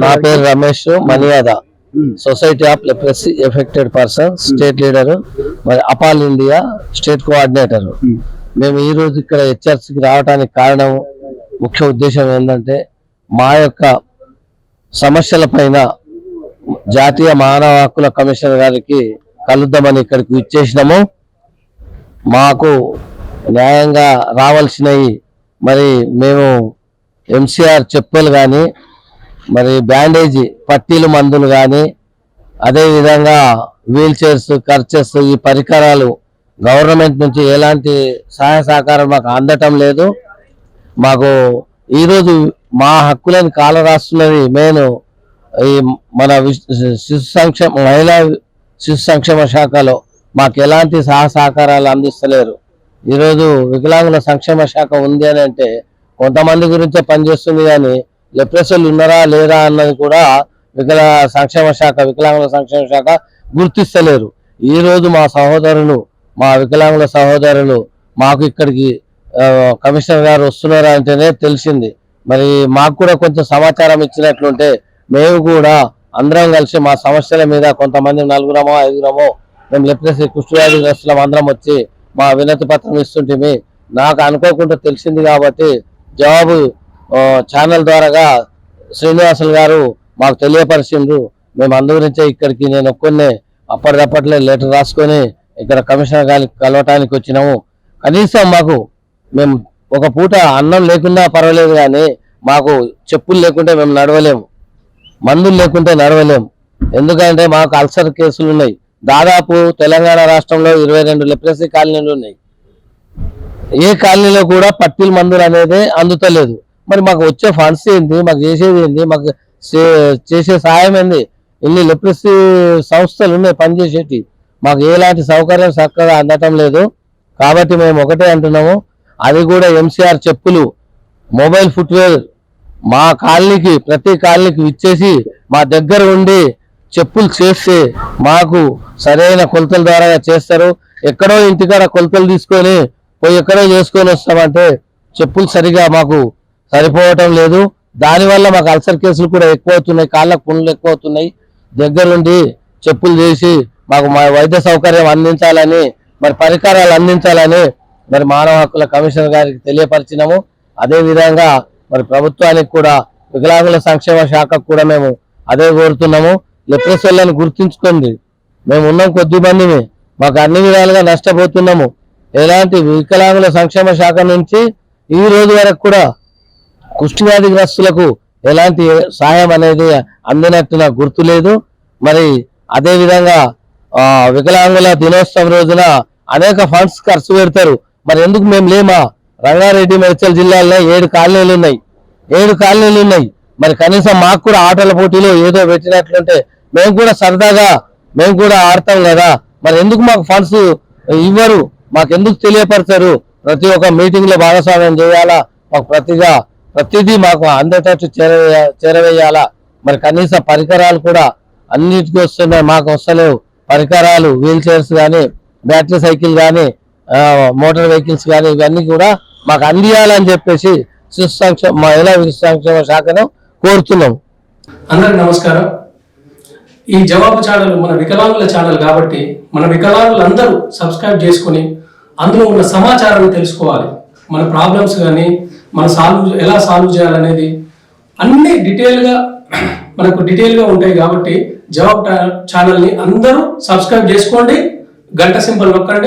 నా పేరు Ramesh మనియాద society of leprosy affected person state leader మరి అపాల్ ఇండియా స్టేట్ కోఆర్డినేటర్ మేము ఈ రోజు ఇక్కడ హెచ్ఆర్సీకి రావడానికి కారణం ముఖ్య ఉద్దేశం ఏంటంటే మా యొక్క సమస్యల పైన జాతీయ మానవ హక్కుల కమిషనర్ గారికి కలుద్దామని ఇక్కడికి ఇచ్చేసినాము మాకు న్యాయంగా రావాల్సినవి మరి మేము ఎంసీఆర్ చెప్పులు కానీ మరి బ్యాండేజీ పట్టీలు మందులు కానీ అదేవిధంగా వీల్ చైర్స్ ఖర్చెస్ ఈ పరికరాలు గవర్నమెంట్ నుంచి ఎలాంటి సహాయ సహకారం మాకు అందటం లేదు. మాకు ఈరోజు మా హక్కులని కాల రాస్తున్నది నేను ఈ మన విశ్- శిశు సంక్షేమ మహిళా శిశు సంక్షేమ శాఖలో మాకు ఎలాంటి సహా సహకారాలు అందిస్తలేరు. ఈరోజు వికలాంగుల సంక్షేమ శాఖ ఉంది అని అంటే కొంతమంది గురించే పనిచేస్తుంది కానీ లెప్రెసోళ్ళు ఉన్నారా లేరా అన్నది కూడా వికల సంక్షేమ శాఖ వికలాంగుల సంక్షేమ శాఖ గుర్తిస్తలేరు. ఈ రోజు మా సహోదరులు మా వికలాంగుల సహోదరులు మాకు ఇక్కడికి కమిషనర్ గారు వస్తున్నారా అంటేనే తెలిసింది. మరి మాకు కూడా కొంచెం సమాచారం ఇచ్చినట్లుంటే మేము కూడా అందరం కలిసి మా సమస్యల మీద కొంతమంది నలుగురమో ఐదుగురమో మేము లెప్రసీ కుష్ఠవ్యాధి గ్రస్తులం అందరం వచ్చి మా వినతి పత్రం ఇస్తుంటే నాకు అనుకోకుండా తెలిసింది కాబట్టి జవాబు ఛానల్ ద్వారాగా శ్రీనివాసులు గారు మాకు తెలియపరిచిండ్రు. మేము అందుగురించే ఇక్కడికి నేను ఒక్కనే అప్పటికప్పట్లే లెటర్ రాసుకొని ఇక్కడ కమిషనర్ గారికి కలవటానికి వచ్చినాము. కనీసం మాకు మేము ఒక పూట అన్నం లేకుండా పర్వాలేదు కానీ మాకు చెప్పులు లేకుంటే మేము నడవలేము. మందులు లేకుంటే నడవలేము. ఎందుకంటే మాకు అల్సర్ కేసులు ఉన్నాయి. దాదాపు తెలంగాణ రాష్ట్రంలో ఇరవై రెండు లెప్రసీ కాలనీలు ఉన్నాయి. ఏ కాలనీలో కూడా పట్టిల మందులు అనేది అందుతలేదు. మరి మాకు వచ్చే ఫండ్స్ ఏంటి మాకు చేసేది ఏంటి మాకు చే- చేసే సాయం ఏంది? ఇన్ని లెప్రసీ సంస్థలు ఉన్నాయి పనిచేసేటి మాకు ఎలాంటి సౌకర్యం చక్కగా అందటం లేదు. కాబట్టి మేము ఒకటే అంటున్నాము. అది కూడా ఎంసీఆర్ చెప్పులు మొబైల్ ఫుట్వేర్ మా కాలనీకి ప్రతి కాలనీకి ఇచ్చేసి మా దగ్గర ఉండి చెప్పులు చేస్తే మాకు సరైన కొలతల ద్వారా చేస్తారు. ఎక్కడో ఇంటికాడ కొలతలు తీసుకొని పోయి ఎక్కడో చేసుకొని వస్తామంటే చెప్పులు సరిగా మాకు సరిపోవటం లేదు. దానివల్ల మాకు అల్సర్ కేసులు కూడా ఎక్కువ అవుతున్నాయి కాళ్ళకు పుండ్లు ఎక్కువ అవుతున్నాయి దగ్గరుండి చెప్పులు చేసి మాకు మా వైద్య సౌకర్యం అందించాలని మరి పరికరాలు అందించాలని మరి మానవ హక్కుల కమిషనర్ గారికి తెలియపరిచినాము. అదే విధంగా మరి ప్రభుత్వానికి కూడా వికలాంగుల సంక్షేమ శాఖకు కూడా మేము అదే కోరుతున్నాము. లెప్రసోళ్ళని గుర్తించుకోండి. మేము ఉన్నాం కొద్ది మందిని. మాకు అన్ని విధాలుగా నష్టపోతున్నాము. ఎలాంటి వికలాంగుల సంక్షేమ శాఖ నుంచి ఈ రోజు వరకు కూడా కుష్టి వ్యాధిగ్రస్తులకు ఎలాంటి సాయం అనేది అందినట్టు నాకు గుర్తు లేదు మరి అదేవిధంగా వికలాంగుల దినోత్సవం రోజున అనేక ఫండ్స్ ఖర్చు పెడతారు. మరి ఎందుకు మేము లేమా? రంగారెడ్డి మేడ్చల్ జిల్లాలో ఏడు కాలనీలు ఉన్నాయి. ఏడు కాలనీలు ఉన్నాయి. మరి కనీసం మాకు కూడా ఆటల పోటీలో ఏదో పెట్టినట్లుంటే మేము కూడా సరదాగా మేము కూడా ఆడతాం కదా. మరి ఎందుకు మాకు ఫండ్స్ ఇవ్వరు? మాకు ఎందుకు తెలియపరచరు? ప్రతి ఒక్క మీటింగ్లో భాగస్వామ్యం చేయాలా? మాకు ప్రతిగా ప్రతిదీ మాకు అందేటట్టు చేరవేయ చేరవేయాలా? మరి కనీస పరికరాలు కూడా అన్నిటికీ వస్తున్నాయి మాకు వస్తలేవు. పరికరాలు వీల్ చైర్స్ కానీ బ్యాటరీ సైకిల్ కానీ మోటార్ వెహికల్స్ కానీ ఇవన్నీ కూడా మాకు అందియాలని చెప్పేసి శిశు సంక్షేమ మహిళా శిశు సంక్షేమ శాఖను కోరుతున్నాం అందరికి నమస్కారం. ఈ జవాబు ఛానల్ మన వికలాంగుల ఛానల్ కాబట్టి మన వికలాంగులందరూ సబ్స్క్రైబ్ చేసుకుని అందులో ఉన్న సమాచారాన్ని తెలుసుకోవాలి. మన ప్రాబ్లమ్స్ కానీ మన సాల్వ్ ఎలా సాల్వ్ చేయాలనేది అన్ని డీటెయిల్గా మనకు డీటెయిల్గా ఉంటాయి కాబట్టి జవాబ్ ఛానల్ని అందరూ సబ్స్క్రైబ్ చేసుకోండి. గంట సింబల్ నొక్కండి.